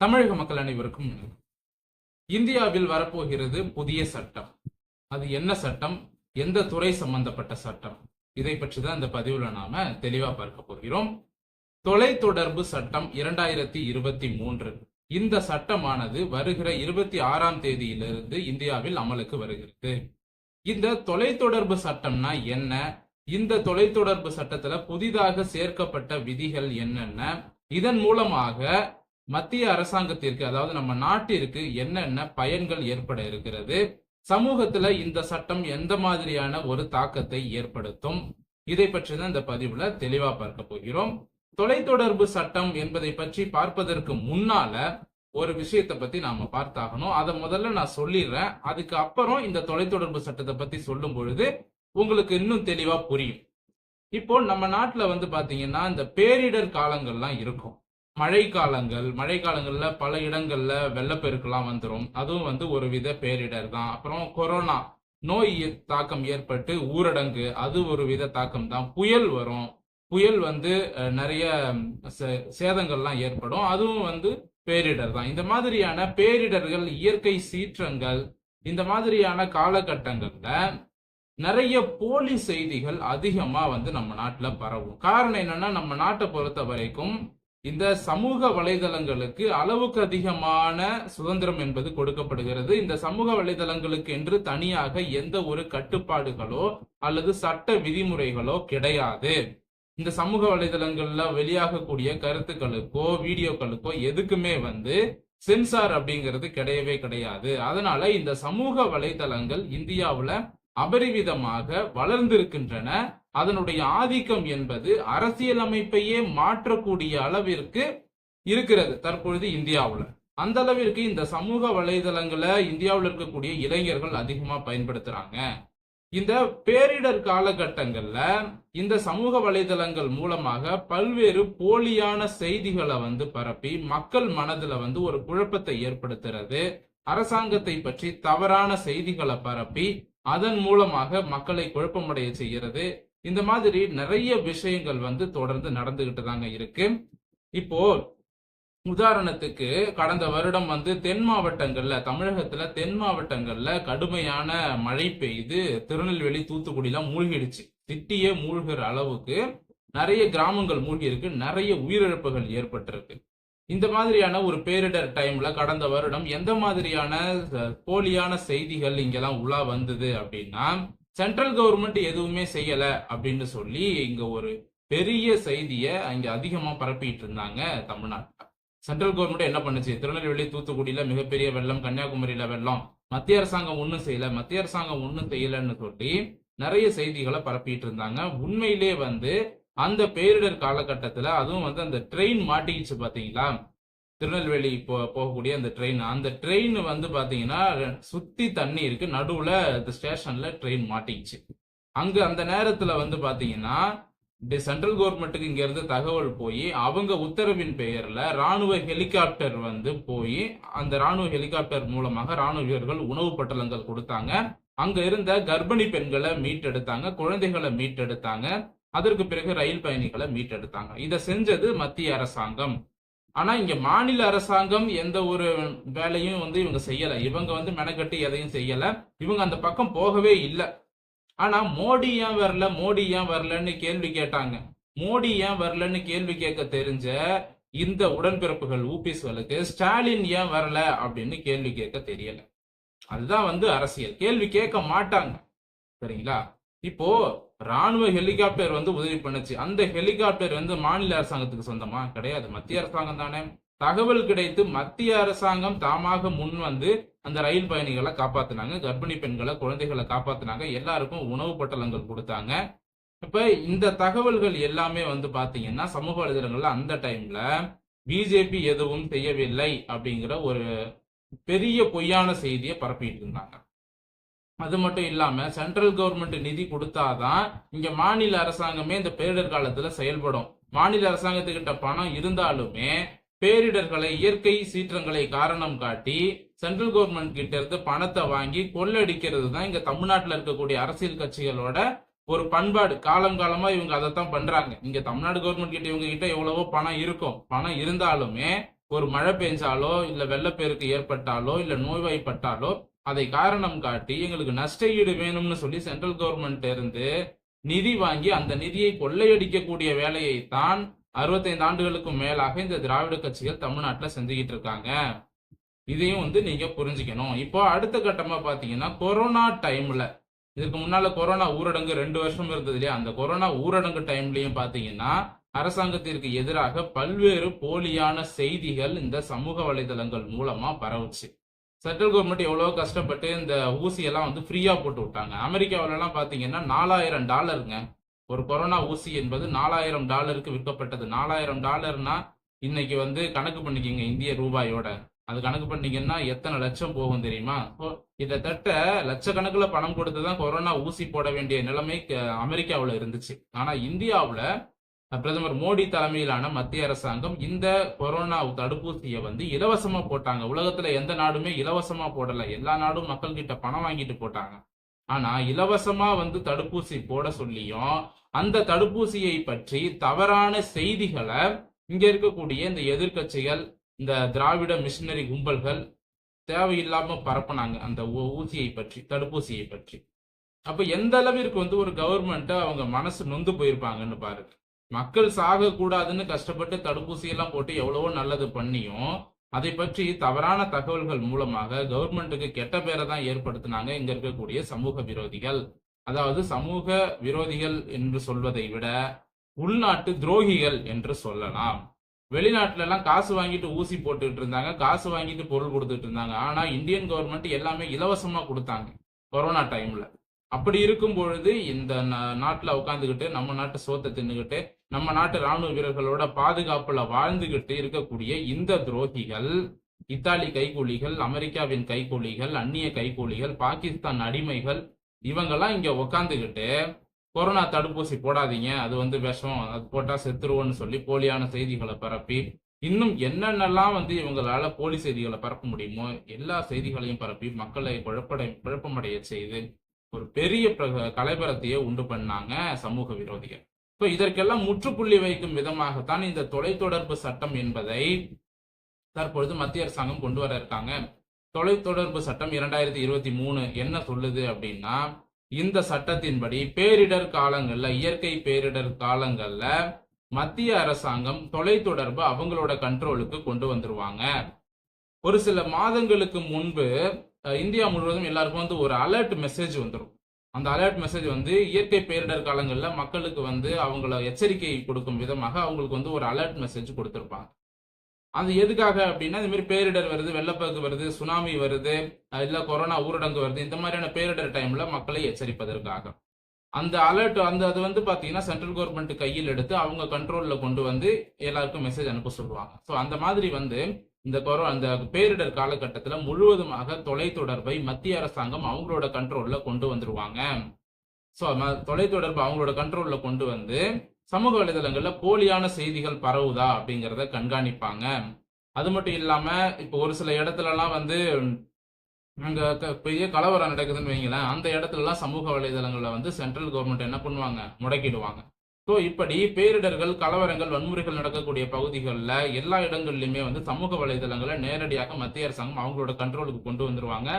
தமிழக மக்கள் அனைவருக்கும் இந்தியாவில் வரப்போகிறது புதிய சட்டம். அது என்ன சட்டம்? எந்த துறை சம்பந்தப்பட்ட சட்டம்? இதை பற்றி தான் இந்த பதிவுல நாம தெளிவா பார்க்க போகிறோம். தொலைத்தொடர்பு சட்டம் இரண்டாயிரத்தி இருபத்தி மூன்று. இந்த சட்டமானது வருகிற இருபத்தி ஆறாம் தேதியிலிருந்து இந்தியாவில் அமலுக்கு வருகிறது. இந்த தொலைத்தொடர்பு சட்டம்னா என்ன? இந்த தொலைத்தொடர்பு சட்டத்துல புதிதாக சேர்க்கப்பட்ட விதிகள் என்னென்ன? இதன் மூலமாக மத்திய அரசாங்கத்திற்கு அதாவது நம்ம நாட்டிற்கு என்னென்ன பயன்கள் ஏற்பட இருக்கிறது சமூகத்துல இந்த சட்டம் எந்த மாதிரியான ஒரு தாக்கத்தை ஏற்படுத்தும் இதை பற்றி தான் இந்த பதிவுல தெளிவா பார்க்க போகிறோம். தொலைத்தொடர்பு சட்டம் என்பதை பற்றி பார்ப்பதற்கு முன்னால ஒரு விஷயத்தை பத்தி நாம பார்த்தாகணும். அதை முதல்ல நான் சொல்லிடுறேன். அதுக்கு அப்புறம் இந்த தொலைத்தொடர்பு சட்டத்தை பத்தி சொல்லும் பொழுது உங்களுக்கு இன்னும் தெளிவா புரியும். இப்போ நம்ம நாட்டுல வந்து பாத்தீங்கன்னா இந்த பேரிடர் காலங்கள்லாம் இருக்கும். மழை காலங்கள் மழை பல இடங்களில் வெள்ளப்பெருக்கெல்லாம் வந்துடும் அதுவும் வந்து ஒரு வித பேரிடர் தான். அப்புறம் கொரோனா நோய் தாக்கம் ஏற்பட்டு ஊரடங்கு அது ஒரு வித தாக்கம் தான். புயல் வரும். புயல் வந்து நிறைய சே- சேதங்கள்லாம் ஏற்படும். அதுவும் வந்து பேரிடர் தான். இந்த மாதிரியான பேரிடர்கள் இயற்கை சீற்றங்கள் இந்த மாதிரியான காலகட்டங்கள்ல நிறைய போலி செய்திகள் அதிகமா வந்து நம்ம நாட்டில் பரவும். காரணம் என்னன்னா நம்ம நாட்டை பொறுத்த வரைக்கும் இந்த சமூக வலைதளங்களுக்கு அளவுக்கு அதிகமான சுதந்திரம் என்பது கொடுக்கப்படுகிறது. இந்த சமூக வலைதளங்களுக்கு என்று தனியாக எந்த ஒரு கட்டுப்பாடுகளோ அல்லது சட்ட விதிமுறைகளோ கிடையாது. இந்த சமூக வலைதளங்கள்ல வெளியாகக்கூடிய கருத்துக்களுக்கோ வீடியோக்களுக்கோ எதுக்குமே வந்து சென்சார் அப்படிங்கிறது கிடையவே கிடையாது. அதனால இந்த சமூக வலைதளங்கள் இந்தியாவுல அபரிவிதமாக வளர்ந்திருக்கின்றன. அதனுடைய ஆதிக்கம் என்பது அரசியலமைப்பையே மாற்றக்கூடிய அளவிற்கு இருக்கிறது. தற்பொழுது இந்தியாவில். அந்த அளவிற்கு இந்த சமூக வலைதளங்களை இந்தியாவில் இருக்கக்கூடிய இளைஞர்கள் அதிகமாக பயன்படுத்துறாங்க. இந்த பேரிடர் காலகட்டங்கள்ல இந்த சமூக வலைதளங்கள் மூலமாக பல்வேறு போலியான செய்திகளை வந்து பரப்பி மக்கள் மனதுல வந்து ஒரு குழப்பத்தை ஏற்படுத்துறது. அரசாங்கத்தை பற்றி தவறான செய்திகளை பரப்பி அதன் மூலமாக மக்களை குழப்பமடைய செய்கிறது. இந்த மாதிரி நிறைய விஷயங்கள் வந்து தொடர்ந்து நடந்துகிட்டு தாங்க இருக்கு. இப்போ உதாரணத்துக்கு கடந்த வருடம் வந்து தென் மாவட்டங்கள்ல தமிழகத்துல தென் மாவட்டங்கள்ல கடுமையான மழை பெய்து திருநெல்வேலி தூத்துக்குடிலாம் மூழ்கிடுச்சு. சிட்டியே மூழ்கிற அளவுக்கு நிறைய கிராமங்கள் மூழ்கி இருக்கு நிறைய உயிரிழப்புகள் ஏற்பட்டிருக்கு. இந்த மாதிரியான ஒரு பேரிடர் டைம்ல கடந்த வருடம் எந்த மாதிரியான போலியான செய்திகள் இங்கெல்லாம் உலா வந்தது அப்படின்னா சென்ட்ரல் கவர்மெண்ட் எதுவுமே செய்யல அப்படின்னு சொல்லி இங்க ஒரு பெரிய செய்தியை அங்க அதிகமா பரப்பிட்டு இருந்தாங்க தமிழ்நாட்டுல. சென்ட்ரல் கவர்மெண்ட் என்ன பண்ணுச்சு? திருநெல்வேலி தூத்துக்குடியில மிகப்பெரிய வெள்ளம் கன்னியாகுமரியில வெள்ளம். மத்திய அரசாங்கம் ஒன்றும் செய்யல. மத்திய அரசாங்கம் ஒன்றும் செய்யலன்னு சொல்லி நிறைய செய்திகளை பரப்பிட்டு இருந்தாங்க. உண்மையிலே வந்து அந்த பேரிடர் காலகட்டத்துல அதுவும் வந்து அந்த ட்ரெயின் மாட்டிக்கிச்சு பாத்தீங்களா? திருநெல்வேலி போ போகக்கூடிய அந்த ட்ரெயின் அந்த ட்ரெயின் வந்து பாத்தீங்கன்னா சுத்தி தண்ணி இருக்கு. நடுவுல இந்த ஸ்டேஷன்ல ட்ரெயின் மாட்டிக்கிச்சு. அங்க அந்த நேரத்துல வந்து பாத்தீங்கன்னா சென்ட்ரல் கவர்மெண்ட்டுக்கு இங்க இருந்து தகவல் போய் அவங்க உத்தரவின் பெயர்ல ராணுவ ஹெலிகாப்டர் வந்து போய் அந்த ராணுவ ஹெலிகாப்டர் மூலமாக ராணுவ வீரர்கள் உணவு பட்டலங்கள் கொடுத்தாங்க. அங்க இருந்த கர்ப்பிணி பெண்களை மீட்டெடுத்தாங்க குழந்தைகளை மீட்டெடுத்தாங்க. அதற்கு பிறகு ரயில் பயணிகளை மீட்டெடுத்தாங்க. இதை செஞ்சது மத்திய அரசாங்கம். ஆனா இங்க மாநில அரசாங்கம் எந்த ஒரு வேலையும் வந்து இவங்க செய்யல. இவங்க வந்து மெனக்கட்டு எதையும் செய்யல. இவங்க அந்த பக்கம் போகவே இல்லை. ஆனா மோடி ஏன் வரல? மோடி ஏன் வரலன்னு கேள்வி கேட்டாங்க. மோடி ஏன் வரலன்னு கேள்வி கேட்க தெரிஞ்ச இந்த உடன்பிறப்புகள் ஊபிஸ்களுக்கு ஸ்டாலின் ஏன் வரல அப்படின்னு கேள்வி கேட்க தெரியல. அதுதான் வந்து அரசியல். கேள்வி கேட்க மாட்டாங்க. சரிங்களா? இப்போ ராணுவ ஹெலிகாப்டர் வந்து உதவி பண்ணுச்சு. அந்த ஹெலிகாப்டர் வந்து மாநில அரசாங்கத்துக்கு சொந்தமா? கிடையாது. மத்திய அரசாங்கம் தானே. தகவல் கிடைத்து மத்திய அரசாங்கம் தாமாக முன் வந்து அந்த ரயில் பயணிகளை காப்பாத்தினாங்க. கர்ப்பிணி பெண்களை குழந்தைகளை காப்பாத்தினாங்க. எல்லாருக்கும் உணவு பட்டலங்கள் கொடுத்தாங்க. இப்ப இந்த தகவல்கள் எல்லாமே வந்து பாத்தீங்கன்னா சமூக வலைதளங்கள்ல அந்த டைம்ல பிஜேபி எதுவும் செய்யவில்லை அப்படிங்கிற ஒரு பெரிய பொய்யான செய்தியை பரப்பிட்டு இருந்தாங்க. அது மட்டும் இல்லாம சென்ட்ரல் கவர்மெண்ட் நிதி கொடுத்தாதான் இங்க மாநில அரசாங்கமே இந்த பேரிடர் காலத்துல செயல்படும். மாநில அரசாங்கத்துக்கிட்ட பணம் இருந்தாலுமே பேரிடர்களை இயற்கை சீற்றங்களை காரணம் காட்டி சென்ட்ரல் கவர்மெண்ட் கிட்ட இருந்து பணத்தை வாங்கி கொள்ளடிக்கிறது தான் இங்க தமிழ்நாட்டில் இருக்கக்கூடிய அரசியல் கட்சிகளோட ஒரு பண்பாடு. காலம் காலமா இவங்க அதைத்தான் பண்றாங்க. இங்க தமிழ்நாடு கவர்மெண்ட் கிட்ட இவங்க கிட்ட எவ்வளவோ பணம் இருக்கும். பணம் இருந்தாலுமே ஒரு மழை பெஞ்சாலோ இல்ல வெள்ளப்பெருக்கு ஏற்பட்டாலோ இல்ல நோய்வாய்ப்பட்டாலோ அதை காரணம் காட்டி எங்களுக்கு நஷ்ட ஈடு வேணும்னு சொல்லி சென்ட்ரல் கவர்மெண்ட் இருந்து நிதி வாங்கி அந்த நிதியை கொள்ளையடிக்கக்கூடிய வேலையை தான் அறுபத்தைந்து ஆண்டுகளுக்கும் மேலாக இந்த திராவிட கட்சிகள் தமிழ்நாட்டில் செஞ்சுக்கிட்டு இருக்காங்க. இதையும் வந்து நீங்க புரிஞ்சுக்கணும். இப்போ அடுத்த கட்டமா பாத்தீங்கன்னா கொரோனா டைம்ல இதுக்கு முன்னால கொரோனா ஊரடங்கு ரெண்டு வருஷம் இருந்தது இல்லையா? அந்த கொரோனா ஊரடங்கு டைம்லயும் பாத்தீங்கன்னா அரசாங்கத்திற்கு எதிராக பல்வேறு போலியான செய்திகள் இந்த சமூக வலைதளங்கள் மூலமா பரவுச்சு. சென்ட்ரல் கவர்மெண்ட் எவ்வளோ கஷ்டப்பட்டு இந்த ஊசியெல்லாம் வந்து ஃப்ரீயாக போட்டு விட்டாங்க. அமெரிக்காவிலலாம் பார்த்தீங்கன்னா நாலாயிரம் டாலருங்க. ஒரு கொரோனா ஊசி என்பது நாலாயிரம் டாலருக்கு விற்கப்பட்டது. நாலாயிரம் டாலர்னா இன்னைக்கு வந்து கணக்கு பண்ணிக்கிங்க இந்திய ரூபாயோட. அது கணக்கு பண்ணீங்கன்னா எத்தனை லட்சம் போகும் தெரியுமா? கிட்டத்தட்ட லட்சக்கணக்கில் பணம் கொடுத்து தான் கொரோனா ஊசி போட வேண்டிய நிலைமை க- இருந்துச்சு. ஆனால் இந்தியாவில் பிரதமர் மோடி தலைமையிலான மத்திய அரசாங்கம் இந்த கொரோனா தடுப்பூசியை வந்து இலவசமா போட்டாங்க. உலகத்துல எந்த நாடுமே இலவசமா போடல. எல்லா நாடும் மக்கள் கிட்ட பணம் வாங்கிட்டு போட்டாங்க. ஆனா இலவசமா வந்து தடுப்பூசி போட சொல்லியும் அந்த தடுப்பூசியை பற்றி தவறான செய்திகளை இங்க இருக்கக்கூடிய இந்த எதிர்க்கட்சிகள் இந்த திராவிட மிஷினரி கும்பல்கள் தேவையில்லாம பரப்புனாங்க அந்த ஊ- ஊசியை பற்றி தடுப்பூசியை பற்றி. அப்ப எந்த அளவிற்கு வந்து ஒரு கவர்மெண்ட் அவங்க மனசு நொந்து போயிருப்பாங்கன்னு பாருங்க. மக்கள் சாக கூடாதுன்னு கஷ்டப்பட்டு தடுப்பூசி எல்லாம் போட்டு எவ்வளவோ நல்லது பண்ணியும் அதை பற்றி தவறான தகவல்கள் மூலமாக கவர்மெண்ட்டுக்கு கெட்ட பேரை தான் ஏற்படுத்தினாங்க இங்க இருக்கக்கூடிய சமூக விரோதிகள். அதாவது சமூக விரோதிகள் என்று சொல்வதை விட உள்நாட்டு துரோகிகள் என்று சொல்லலாம். வெளிநாட்டுல எல்லாம் காசு வாங்கிட்டு ஊசி போட்டுட்டு இருந்தாங்க காசு வாங்கிட்டு பொருள் கொடுத்துட்டு இருந்தாங்க. ஆனா இந்தியன் கவர்மெண்ட் எல்லாமே இலவசமா கொடுத்தாங்க. கொரோனா டைம்ல. அப்படி இருக்கும் பொழுது இந்த நாட்டுல உட்காந்துக்கிட்டு நம்ம நாட்டு சோத்தை தின்னுகிட்டு நம்ம நாட்டு ராணுவ வீரர்களோட பாதுகாப்புல வாழ்ந்துகிட்டு இருக்கக்கூடிய இந்த துரோகிகள் இத்தாலி கைக்கூலிகள் அமெரிக்காவின் கைக்கூலிகள் அந்நிய கைக்கூலிகள் பாகிஸ்தான் அடிமைகள் இவங்கெல்லாம் இங்க உக்காந்துக்கிட்டு கொரோனா தடுப்பூசி போடாதீங்க அது வந்து விஷம் அது போட்டா செத்துருவோன்னு சொல்லி போலியான செய்திகளை பரப்பி இன்னும் என்னென்னலாம் வந்து இவங்களால போலி செய்திகளை பரப்ப முடியுமோ எல்லா செய்திகளையும் பரப்பி மக்களை குழப்படை குழப்பமடைய செய்து ஒரு பெரிய கலைபரத்தையே உண்டு பண்ணாங்க சமூக விரோதிகள். இப்போ இதற்கெல்லாம் முற்றுப்புள்ளி வைக்கும் விதமாகத்தான் இந்த தொலைத்தொடர்பு சட்டம் என்பதை தற்பொழுது மத்திய அரசாங்கம் கொண்டு வர இருக்காங்க. தொலைத்தொடர்பு சட்டம் இரண்டாயிரத்தி இருபத்தி மூணு என்ன சொல்லுது அப்படின்னா இந்த சட்டத்தின்படி பேரிடர் காலங்கள்ல இயற்கை பேரிடர் காலங்கள்ல மத்திய அரசாங்கம் தொலைத்தொடர்பு அவங்களோட கண்ட்ரோலுக்கு கொண்டு வந்துருவாங்க. ஒரு சில மாதங்களுக்கு முன்பு இந்தியா முழுவதும் எல்லாருக்கும் வந்து ஒரு அலர்ட் மெசேஜ் வந்துடும் அந்த அலர்ட் மெசேஜ் வந்து இயற்கை பேரிடர் காலங்களில் மக்களுக்கு வந்து அவங்கள எச்சரிக்கை கொடுக்கும் விதமாக அவங்களுக்கு வந்து ஒரு அலர்ட் மெசேஜ் கொடுத்துருப்பாங்க. அது எதுக்காக அப்படின்னா இந்த மாதிரி பேரிடர் வருது வெள்ளப்பெருக்கு வருது சுனாமி வருது இல்லை கொரோனா ஊரடங்கு வருது இந்த மாதிரியான பேரிடர் டைம்ல மக்களை எச்சரிப்பதற்காக. அந்த அலர்ட் அந்த அது வந்து பார்த்தீங்கன்னா சென்ட்ரல் கவர்மெண்ட் கையில் எடுத்து அவங்க கண்ட்ரோலில் கொண்டு வந்து எல்லாருக்கும் மெசேஜ் அனுப்ப சொல்லுவாங்க. ஸோ அந்த மாதிரி வந்து இந்த கொரோ அந்த பேரிடர் காலகட்டத்தில் முழுவதுமாக தொலைத்தொடர்பை மத்திய அரசாங்கம் அவங்களோட கண்ட்ரோலில் கொண்டு வந்துருவாங்க. ஸோ தொலைத்தொடர்பு அவங்களோட கண்ட்ரோலில் கொண்டு வந்து சமூக வலைதளங்களில் போலியான செய்திகள் பரவுதா அப்படிங்கிறத கண்காணிப்பாங்க. அது மட்டும் இல்லாமல் இப்போ ஒரு சில இடத்துலலாம் வந்து அங்கே க- பெரிய கலவரம் நடக்குதுன்னு வைங்களேன் அந்த இடத்துலலாம் சமூக வலைதளங்களில் வந்து சென்ட்ரல் கவர்மெண்ட் என்ன பண்ணுவாங்க? முடக்கிடுவாங்க. ஸோ இப்படி பேரிடர்கள் கலவரங்கள் வன்முறைகள் நடக்கக்கூடிய பகுதிகளில் எல்லா இடங்கள்லையுமே வந்து சமூக வலைதளங்களை நேரடியாக மத்திய அரசாங்கம் அவங்களோட கண்ட்ரோலுக்கு கொண்டு வந்துருவாங்க.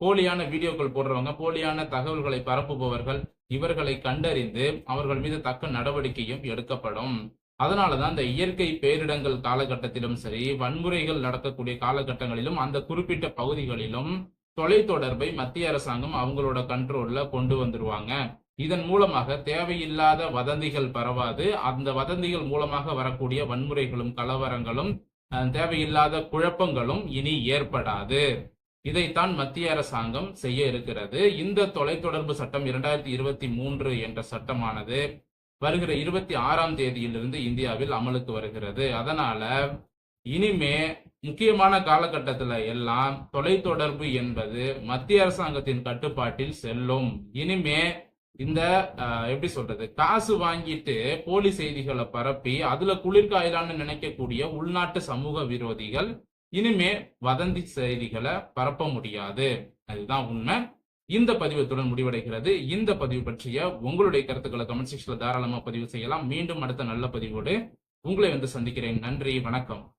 போலியான வீடியோக்கள் போடுறவங்க போலியான தகவல்களை பரப்புபவர்கள் இவர்களை கண்டறிந்து அவர்கள் மீது தக்க நடவடிக்கையும் எடுக்கப்படும். அதனாலதான் இந்த இயற்கை பேரிடங்கள் காலகட்டத்திலும் சரி வன்முறைகள் நடக்கக்கூடிய காலகட்டங்களிலும் அந்த குறிப்பிட்ட பகுதிகளிலும் தொலைத்தொடர்பை மத்திய அரசாங்கம் அவங்களோட கண்ட்ரோல்ல கொண்டு வந்துருவாங்க. இதன் மூலமாக தேவையில்லாத வதந்திகள் பரவாது. அந்த வதந்திகள் மூலமாக வரக்கூடிய வன்முறைகளும் கலவரங்களும் தேவையில்லாத குழப்பங்களும் இனி ஏற்படாது. இதைத்தான் மத்திய அரசாங்கம் செய்ய இருக்கிறது. இந்த தொலைத்தொடர்பு சட்டம் இரண்டாயிரத்தி இருபத்தி மூன்று என்ற சட்டமானது வருகிற இருபத்தி ஆறாம் தேதியிலிருந்து இந்தியாவில் அமலுக்கு வருகிறது. அதனால இனிமே முக்கியமான காலகட்டத்தில் எல்லாம் தொலைத்தொடர்பு என்பது மத்திய அரசாங்கத்தின் கட்டுப்பாட்டில் செல்லும். இனிமே இந்த எப்படி சொல்றது? காசு வாங்கிட்டு போலி செய்திகளை பரப்பி அதுல குளிர்காயிலான்னு நினைக்கக்கூடிய உள்நாட்டு சமூக விரோதிகள் இனிமே வதந்தி செய்திகளை பரப்ப முடியாது. அதுதான் உண்மை. இந்த பதிவத்துடன் முடிவடைகிறது. இந்த பதிவு பற்றிய உங்களுடைய கருத்துக்களை கமெண்ட் செக்ஷன்ல தாராளமா பதிவு செய்யலாம். மீண்டும் அடுத்த நல்ல பதிவோடு உங்களை வந்து சந்திக்கிறேன். நன்றி. வணக்கம்.